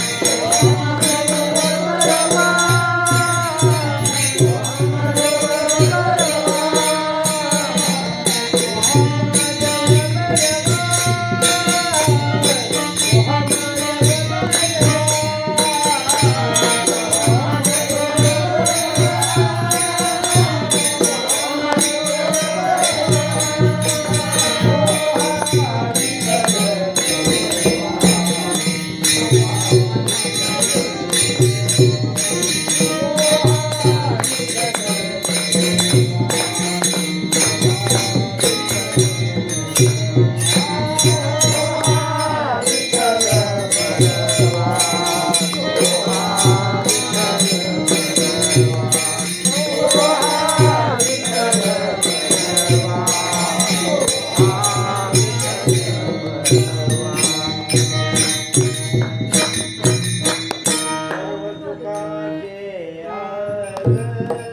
free. Yeah.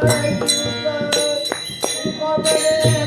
亲爱的，我们。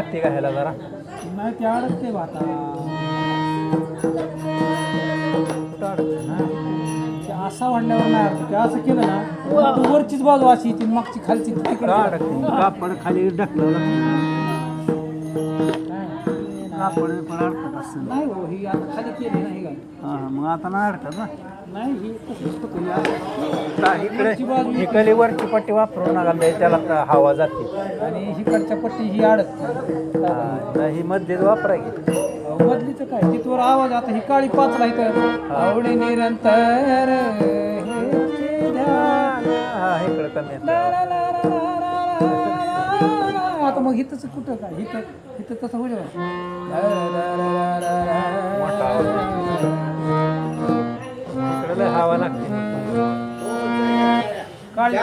लागते का ह्याला जरा? नाही ते अडकते बा आता. ते असा वाढल्यावर नाही अडकत. ते असं केलं ना वरचीच बाजू अशी येते मागची खालची तिकडे अडकते? कापड खाली का नाही हो ही हां मग आता ना? नाही बाजू इकडे वरची पट्टी वापरू नका त्याला का हवा जाते. आणि इकडच्या पट्टी ही अडकते. ही मध्येच वापरायची. की मधली तर काय? तिथवर आवाज आता ही काळी पाच राहित आवडी निरंतर हेचे कमी आहे. तर मग हिथंच कुठं काय? हिथं हिथं तसं होईल हवा लागते. काळजी